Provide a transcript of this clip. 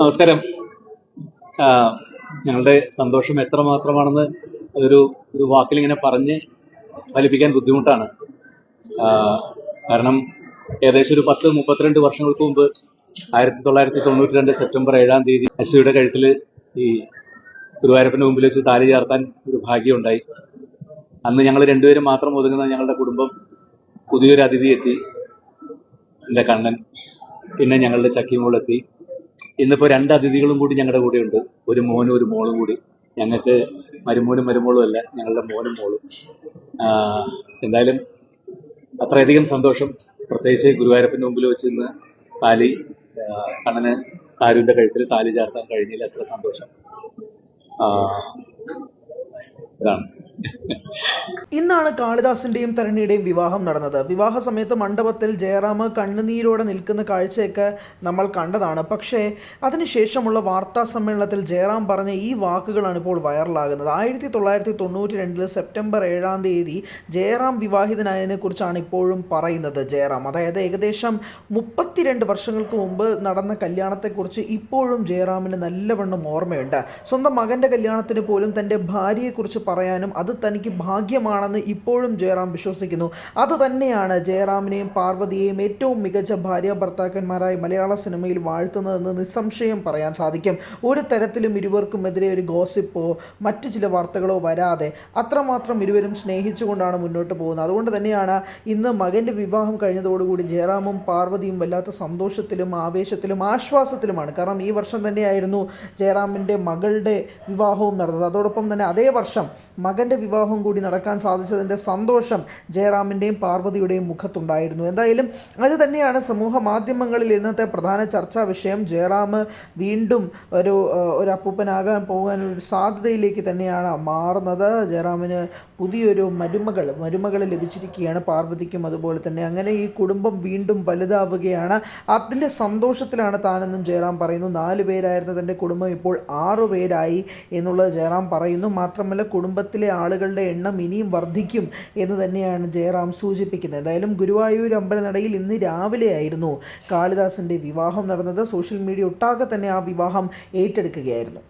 നമസ്കാരം. ഞങ്ങളുടെ സന്തോഷം എത്രമാത്രമാണെന്ന് അതൊരു ഒരു വാക്കിൽ ഇങ്ങനെ പറഞ്ഞ് ഫലിപ്പിക്കാൻ ബുദ്ധിമുട്ടാണ്. കാരണം ഏകദേശം ഒരു പത്ത് മുപ്പത്തിരണ്ട് വർഷങ്ങൾക്ക് മുമ്പ് ആയിരത്തി തൊള്ളായിരത്തി തൊണ്ണൂറ്റി രണ്ട് സെപ്റ്റംബർ ഏഴാം തീയതി അശ്വയുടെ കഴുത്തിൽ ഈ ഗുരുവായൂരപ്പന്റെ മുമ്പിൽ വെച്ച് താലി ചേർത്താൻ ഒരു ഭാഗ്യമുണ്ടായി. അന്ന് ഞങ്ങൾ രണ്ടുപേരും മാത്രം ഒതുങ്ങുന്ന ഞങ്ങളുടെ കുടുംബം പുതിയൊരു അതിഥി എത്തി എന്റെ കണ്ണൻ പിന്നെ ഞങ്ങളുടെ ചക്കിമോളെത്തി. ഇന്നിപ്പോ രണ്ട് അതിഥികളും കൂടി ഞങ്ങളുടെ കൂടെ ഉണ്ട് ഒരു മോനും ഒരു മോളും കൂടി. ഞങ്ങൾക്ക് മരുമോനും മരുമോളും അല്ല ഞങ്ങളുടെ മോനും മോളും. എന്തായാലും അത്രയധികം സന്തോഷം. പ്രത്യേകിച്ച് ഗുരുവായൂരപ്പന്റെ മുമ്പിൽ വെച്ച് ഇന്ന് താലി കണ്ണന് കാരുവിന്റെ കഴുത്തിൽ താലി ചേർത്താൻ കഴിഞ്ഞില്ല. അത്ര സന്തോഷം. ഇതാണ്. ഇന്നാണ് കാളിദാസിന്റെയും തരണിയുടെയും വിവാഹം നടന്നത്. വിവാഹ സമയത്ത് മണ്ഡപത്തിൽ ജയറാം കണ്ണുനീരോടെ നിൽക്കുന്ന കാഴ്ചയൊക്കെ നമ്മൾ കണ്ടതാണ്. പക്ഷേ അതിനുശേഷമുള്ള വാർത്താ സമ്മേളനത്തിൽ ജയറാം പറഞ്ഞ ഈ വാക്കുകളാണ് ഇപ്പോൾ വൈറലാകുന്നത്. ആയിരത്തി തൊള്ളായിരത്തി തൊണ്ണൂറ്റി രണ്ടിൽ സെപ്റ്റംബർ ഏഴാം തീയതി ജയറാം വിവാഹിതനായതിനെ കുറിച്ചാണ് ഇപ്പോഴും പറയുന്നത് ജയറാം. അതായത് ഏകദേശം മുപ്പത്തിരണ്ട് വർഷങ്ങൾക്ക് മുമ്പ് നടന്ന കല്യാണത്തെക്കുറിച്ച് ഇപ്പോഴും ജയറാമിന് നല്ലവണ്ണം ഓർമ്മയുണ്ട്. സ്വന്തം മകന്റെ കല്യാണത്തിന് പോലും തന്റെ ഭാര്യയെക്കുറിച്ച് പറയാനും അത് തനിക്ക് ഭാഗ്യമാണെന്ന് ഇപ്പോഴും ജയറാം വിശ്വസിക്കുന്നു. അത് തന്നെയാണ് ജയറാമിനെയും പാർവതിയെയും ഏറ്റവും മികച്ച ഭാര്യ ഭർത്താക്കന്മാരായി മലയാള സിനിമയിൽ വാഴ്ത്തുന്നതെന്ന് നിസ്സംശയം പറയാൻ സാധിക്കും. ഒരു തരത്തിലും ഇരുവർക്കുമെതിരെ ഒരു ഗോസിപ്പോ മറ്റു ചില വാർത്തകളോ വരാതെ അത്രമാത്രം ഇരുവരും സ്നേഹിച്ചുകൊണ്ടാണ് മുന്നോട്ട് പോകുന്നത്. അതുകൊണ്ട് തന്നെയാണ് ഇന്ന് മകന്റെ വിവാഹം കഴിഞ്ഞതോടുകൂടി ജയറാമും പാർവതിയും വല്ലാത്ത സന്തോഷത്തിലും ആവേശത്തിലും ആശ്വാസത്തിലുമാണ്. കാരണം ഈ വർഷം തന്നെയായിരുന്നു ജയറാമിന്റെ മകളുടെ വിവാഹവും നടന്നത്. അതോടൊപ്പം തന്നെ അതേ വർഷം മകന്റെ വിവാഹം കൂടി നടക്കാൻ സാധിച്ചതിന്റെ സന്തോഷം ജയറാമിന്റെയും പാർവതിയുടെയും മുഖത്തുണ്ടായിരുന്നു. എന്തായാലും അത് തന്നെയാണ് സമൂഹ മാധ്യമങ്ങളിൽ ഇന്നത്തെ പ്രധാന ചർച്ചാ വിഷയം. ജയറാം വീണ്ടും ഒരു ഒരു അപ്പൂപ്പനാകാൻ പോകാൻ ഒരു സാധ്യതയിലേക്ക് തന്നെയാണ് മാറുന്നത്. ജയറാമിന് പുതിയൊരു മരുമകൾ മരുമകൾ ലഭിച്ചിരിക്കുകയാണ് പാർവതിക്കും അതുപോലെ തന്നെ. അങ്ങനെ ഈ കുടുംബം വീണ്ടും വലുതാവുകയാണ്. അതിന്റെ സന്തോഷത്തിലാണ് താനെന്നും ജയറാം പറയുന്നു. നാല് പേരായിരുന്ന തന്റെ കുടുംബം. ഇപ്പോൾ ആറു പേരായി എന്നുള്ളത് ജയറാം പറയുന്നു. മാത്രമല്ല കുടുംബത്തിലെ ആളുകളുടെ എണ്ണം ഇനിയും വർദ്ധിക്കും എന്ന് തന്നെയാണ് ജയറാം സൂചിപ്പിക്കുന്നത്. എന്തായാലും ഗുരുവായൂർ അമ്പലനടയിൽ ഇന്ന് രാവിലെയായിരുന്നു കാളിദാസിന്റെ വിവാഹം നടന്നത്. സോഷ്യൽ മീഡിയ ഒട്ടാകെ തന്നെ ആ വിവാഹം ഏറ്റെടുക്കുകയായിരുന്നു.